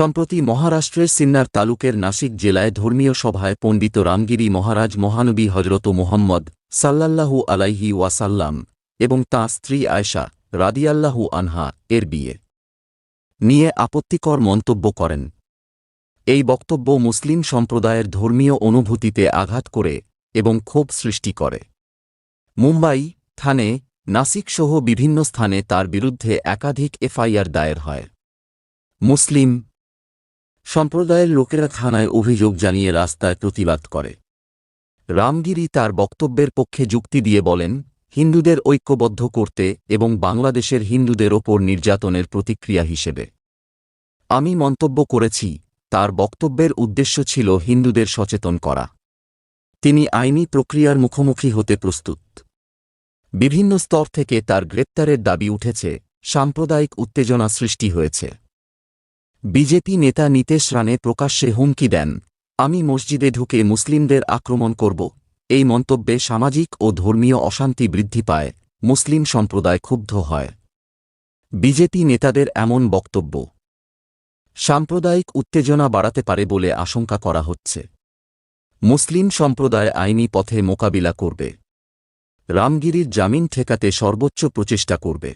সম্প্রতি মহারাষ্ট্রের সিন্নার তালুকের নাসিক জেলায় ধর্মীয় সভায় পণ্ডিত রামগিরি মহারাজ মহানবী হজরত মোহাম্মদ সাল্লাল্লাহু আলাইহি ওয়াসাল্লাম এবং তাঁর স্ত্রী আয়শা রাদিয়াল্লাহু আনহা এর বিয়ে নিয়ে আপত্তিকর মন্তব্য করেন। এই বক্তব্য মুসলিম সম্প্রদায়ের ধর্মীয় অনুভূতিতে আঘাত করে এবং ক্ষোভ সৃষ্টি করে। মুম্বাই থানে নাসিকসহ বিভিন্ন স্থানে তার বিরুদ্ধে একাধিক এফআইআর দায়ের হয়। মুসলিম সম্প্রদায়ের লোকেরা থানায় অভিযোগ জানিয়ে রাস্তায় প্রতিবাদ করে। রামগিরি তার বক্তব্যের পক্ষে যুক্তি দিয়ে বলেন, হিন্দুদের ঐক্যবদ্ধ করতে এবং বাংলাদেশের হিন্দুদের ওপর নির্যাতনের প্রতিক্রিয়া হিসেবে। আমি মন্তব্য করেছি, তার বক্তব্যের উদ্দেশ্য ছিল হিন্দুদের সচেতন করা। তিনি আইনি প্রক্রিয়ার মুখোমুখি হতে প্রস্তুত। বিভিন্ন স্তর থেকে তার গ্রেপ্তারের দাবি উঠেছে, সাম্প্রদায়িক উত্তেজনা সৃষ্টি হয়েছে। বিজেপি নেতা নীতেশ রানে প্রকাশ্যে হুমকি দেন। আমি মসজিদে ঢুকে মুসলিমদের আক্রমণ করব। এই মন্তব্যে সামাজিক ও ধর্মীয় অশান্তি বৃদ্ধি পায়। মুসলিম সম্প্রদায় ক্ষুব্ধ হয়। বিজেপি নেতাদের এমন বক্তব্য। সাম্প্রদায়িক উত্তেজনা বাড়াতে পারে বলে আশঙ্কা করা হচ্ছে। মুসলিম সম্প্রদায় আইনি পথে মোকাবিলা করবে। রামগিরির জামিন ঠেকাতে সর্বোচ্চ প্রচেষ্টা করবে।